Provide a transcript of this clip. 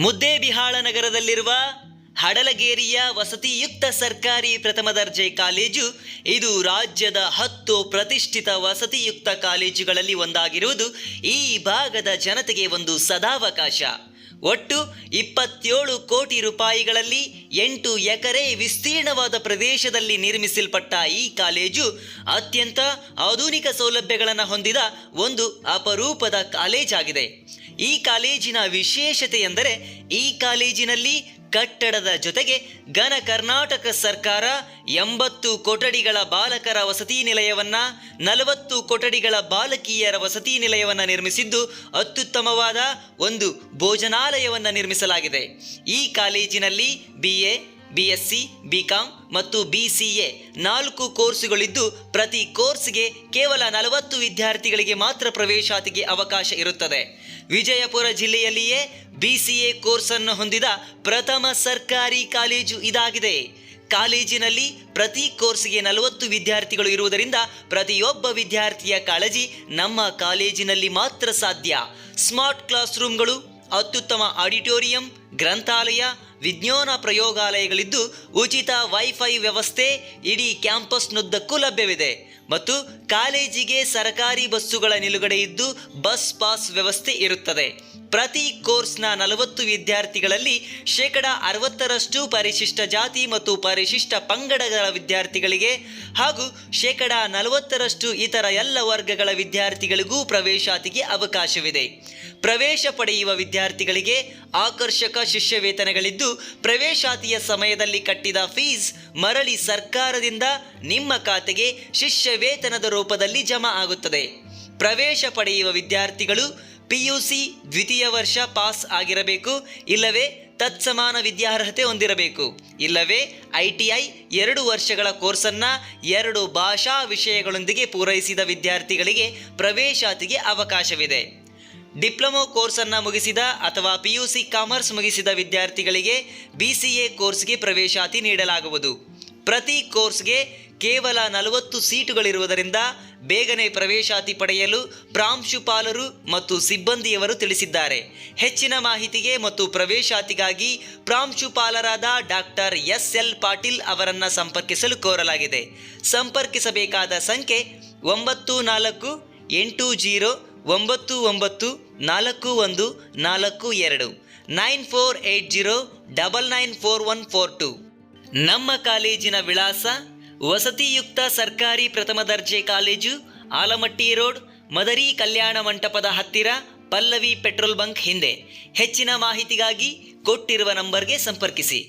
ಮುದ್ದೇಬಿಹಾಳ ನಗರದಲ್ಲಿರುವ ಹಡಲಗೇರಿಯ ವಸತಿಯುಕ್ತ ಸರ್ಕಾರಿ ಪ್ರಥಮ ದರ್ಜೆ ಕಾಲೇಜು ಇದು ರಾಜ್ಯದ ಹತ್ತು ಪ್ರತಿಷ್ಠಿತ ವಸತಿಯುಕ್ತ ಕಾಲೇಜುಗಳಲ್ಲಿ ಒಂದಾಗಿರುವುದು ಈ ಭಾಗದ ಜನತೆಗೆ ಒಂದು ಸದಾವಕಾಶ. ಒಟ್ಟು ಇಪ್ಪತ್ತೇಳು ಕೋಟಿ ರೂಪಾಯಿಗಳಲ್ಲಿ ಎಂಟು ಎಕರೆ ವಿಸ್ತೀರ್ಣವಾದ ಪ್ರದೇಶದಲ್ಲಿ ನಿರ್ಮಿಸಲ್ಪಟ್ಟ ಈ ಕಾಲೇಜು ಅತ್ಯಂತ ಆಧುನಿಕ ಸೌಲಭ್ಯಗಳನ್ನು ಹೊಂದಿದ ಒಂದು ಅಪರೂಪದ ಕಾಲೇಜಾಗಿದೆ. ಈ ಕಾಲೇಜಿನ ವಿಶೇಷತೆ ಎಂದರೆ ಈ ಕಾಲೇಜಿನಲ್ಲಿ ಕಟ್ಟಡದ ಜೊತೆಗೆ ಘನ ಕರ್ನಾಟಕ ಸರ್ಕಾರ ಎಂಬತ್ತು ಕೊಠಡಿಗಳ ಬಾಲಕರ ವಸತಿ ನಿಲಯವನ್ನ, ನಲವತ್ತು ಕೊಠಡಿಗಳ ಬಾಲಕಿಯರ ವಸತಿ ನಿಲಯವನ್ನ ನಿರ್ಮಿಸಿದ್ದು ಅತ್ಯುತ್ತಮವಾದ ಒಂದು ಭೋಜನಾಲಯವನ್ನು ನಿರ್ಮಿಸಲಾಗಿದೆ. ಈ ಕಾಲೇಜಿನಲ್ಲಿ ಬಿ ಎ ಬಿ ಎಸ್ ಮತ್ತು ಬಿ ನಾಲ್ಕು ಕೋರ್ಸುಗಳಿದ್ದು ಪ್ರತಿ ಕೋರ್ಸ್ಗೆ ಕೇವಲ ನಲವತ್ತು ವಿದ್ಯಾರ್ಥಿಗಳಿಗೆ ಮಾತ್ರ ಪ್ರವೇಶಾತಿಗೆ ಅವಕಾಶ ಇರುತ್ತದೆ. ವಿಜಯಪುರ ಜಿಲ್ಲೆಯಲ್ಲಿಯೇ ಬಿ ಸಿ ಎ ಕೋರ್ಸನ್ನು ಹೊಂದಿದ ಪ್ರಥಮ ಸರ್ಕಾರಿ ಕಾಲೇಜು ಇದಾಗಿದೆ. ಕಾಲೇಜಿನಲ್ಲಿ ಪ್ರತಿ ಕೋರ್ಸ್ಗೆ ನಲವತ್ತು ವಿದ್ಯಾರ್ಥಿಗಳು ಇರುವುದರಿಂದ ಪ್ರತಿಯೊಬ್ಬ ವಿದ್ಯಾರ್ಥಿಯ ಕಾಳಜಿ ನಮ್ಮ ಕಾಲೇಜಿನಲ್ಲಿ ಮಾತ್ರ ಸಾಧ್ಯ. ಸ್ಮಾರ್ಟ್ ಕ್ಲಾಸ್ ರೂಮ್ಗಳು ಅತ್ಯುತ್ತಮ ಆಡಿಟೋರಿಯಂ, ಗ್ರಂಥಾಲಯ, ವಿಜ್ಞಾನ ಪ್ರಯೋಗಾಲಯಗಳಿದ್ದು ಉಚಿತ ವೈಫೈ ವ್ಯವಸ್ಥೆ ಇಡೀ ಕ್ಯಾಂಪಸ್ನುದ್ದಕ್ಕೂ ಲಭ್ಯವಿದೆ. ಮತ್ತು ಕಾಲೇಜಿಗೆ ಸರ್ಕಾರಿ ಬಸ್ಸುಗಳ ನಿಲುಗಡೆ ಇದ್ದು ಬಸ್ ಪಾಸ್ ವ್ಯವಸ್ಥೆ ಇರುತ್ತದೆ. ಪ್ರತಿ ಕೋರ್ಸ್ನ ನಲವತ್ತು ವಿದ್ಯಾರ್ಥಿಗಳಲ್ಲಿ ಶೇಕಡ ಅರವತ್ತರಷ್ಟು ಪರಿಶಿಷ್ಟ ಜಾತಿ ಮತ್ತು ಪರಿಶಿಷ್ಟ ಪಂಗಡಗಳ ವಿದ್ಯಾರ್ಥಿಗಳಿಗೆ ಹಾಗೂ ಶೇಕಡ ನಲವತ್ತರಷ್ಟು ಇತರ ಎಲ್ಲ ವರ್ಗಗಳ ವಿದ್ಯಾರ್ಥಿಗಳಿಗೂ ಪ್ರವೇಶಾತಿಗೆ ಅವಕಾಶವಿದೆ. ಪ್ರವೇಶ ಪಡೆಯುವ ವಿದ್ಯಾರ್ಥಿಗಳಿಗೆ ಆಕರ್ಷಕ ಶಿಷ್ಯವೇತನಗಳಿದ್ದು, ಪ್ರವೇಶಾತಿಯ ಸಮಯದಲ್ಲಿ ಕಟ್ಟಿದ ಫೀಸ್ ಮರಳಿ ಸರ್ಕಾರದಿಂದ ನಿಮ್ಮ ಖಾತೆಗೆ ಶಿಷ್ಯವೇತನದ ರೂಪದಲ್ಲಿ ಜಮಾ ಆಗುತ್ತದೆ. ಪ್ರವೇಶ ಪಡೆಯುವ ವಿದ್ಯಾರ್ಥಿಗಳು ಪಿಯುಸಿ ದ್ವಿತೀಯ ವರ್ಷ ಪಾಸ್ ಆಗಿರಬೇಕು, ಇಲ್ಲವೇ ತತ್ಸಮಾನ ವಿದ್ಯಾರ್ಹತೆ ಹೊಂದಿರಬೇಕು. ಇಲ್ಲವೇ, ಐ ಟಿ ಐ ಎರಡು ವರ್ಷಗಳ ಕೋರ್ಸನ್ನು ಎರಡು ಭಾಷಾ ವಿಷಯಗಳೊಂದಿಗೆ ಪೂರೈಸಿದ ವಿದ್ಯಾರ್ಥಿಗಳಿಗೆ ಪ್ರವೇಶಾತಿಗೆ ಅವಕಾಶವಿದೆ. ಡಿಪ್ಲೊಮೊ ಕೋರ್ಸನ್ನು ಮುಗಿಸಿದ ಅಥವಾ ಪಿ ಯು ಸಿ ಕಾಮರ್ಸ್ ಮುಗಿಸಿದ ವಿದ್ಯಾರ್ಥಿಗಳಿಗೆ ಬಿ ಸಿ ಎ ಕೋರ್ಸ್ಗೆ ಪ್ರವೇಶಾತಿ ನೀಡಲಾಗುವುದು. ಪ್ರತಿ ಕೋರ್ಸ್ಗೆ ಕೇವಲ ನಲವತ್ತು ಸೀಟುಗಳಿರುವುದರಿಂದ ಬೇಗನೆ ಪ್ರವೇಶಾತಿ ಪಡೆಯಲು ಪ್ರಾಂಶುಪಾಲರು ಮತ್ತು ಸಿಬ್ಬಂದಿಯವರು ತಿಳಿಸಿದ್ದಾರೆ. ಹೆಚ್ಚಿನ ಮಾಹಿತಿಗೆ ಮತ್ತು ಪ್ರವೇಶಾತಿಗಾಗಿ ಪ್ರಾಂಶುಪಾಲರಾದ ಡಾಕ್ಟರ್ ಎಸ್ ಎಲ್ ಪಾಟೀಲ್ ಅವರನ್ನು ಸಂಪರ್ಕಿಸಲು ಕೋರಲಾಗಿದೆ. ಸಂಪರ್ಕಿಸಬೇಕಾದ ಸಂಖ್ಯೆ ಒಂಬತ್ತು ನಾಲ್ಕು ಎಂಟು ಜೀರೋ ಒಂಬತ್ತು ಒಂಬತ್ತು ನಾಲ್ಕು ಒಂದು ನಾಲ್ಕು ಎರಡು. Nine four eight zero double nine four one four two. ನಮ್ಮ ಕಾಲೇಜಿನ ವಿಳಾಸ ವಸತಿಯುಕ್ತ ಸರ್ಕಾರಿ ಪ್ರಥಮ ದರ್ಜೆ ಕಾಲೇಜು, ಆಲಮಟ್ಟಿ ರೋಡ್, ಮದರಿ ಕಲ್ಯಾಣ ಮಂಟಪದ ಹತ್ತಿರ ಪಲ್ಲವಿ ಪೆಟ್ರೋಲ್ ಬಂಕ್ ಹಿಂದೆ. ಹೆಚ್ಚಿನ ಮಾಹಿತಿಗಾಗಿ ಕೊಟ್ಟಿರುವ ನಂಬರ್ಗೆ ಸಂಪರ್ಕಿಸಿ.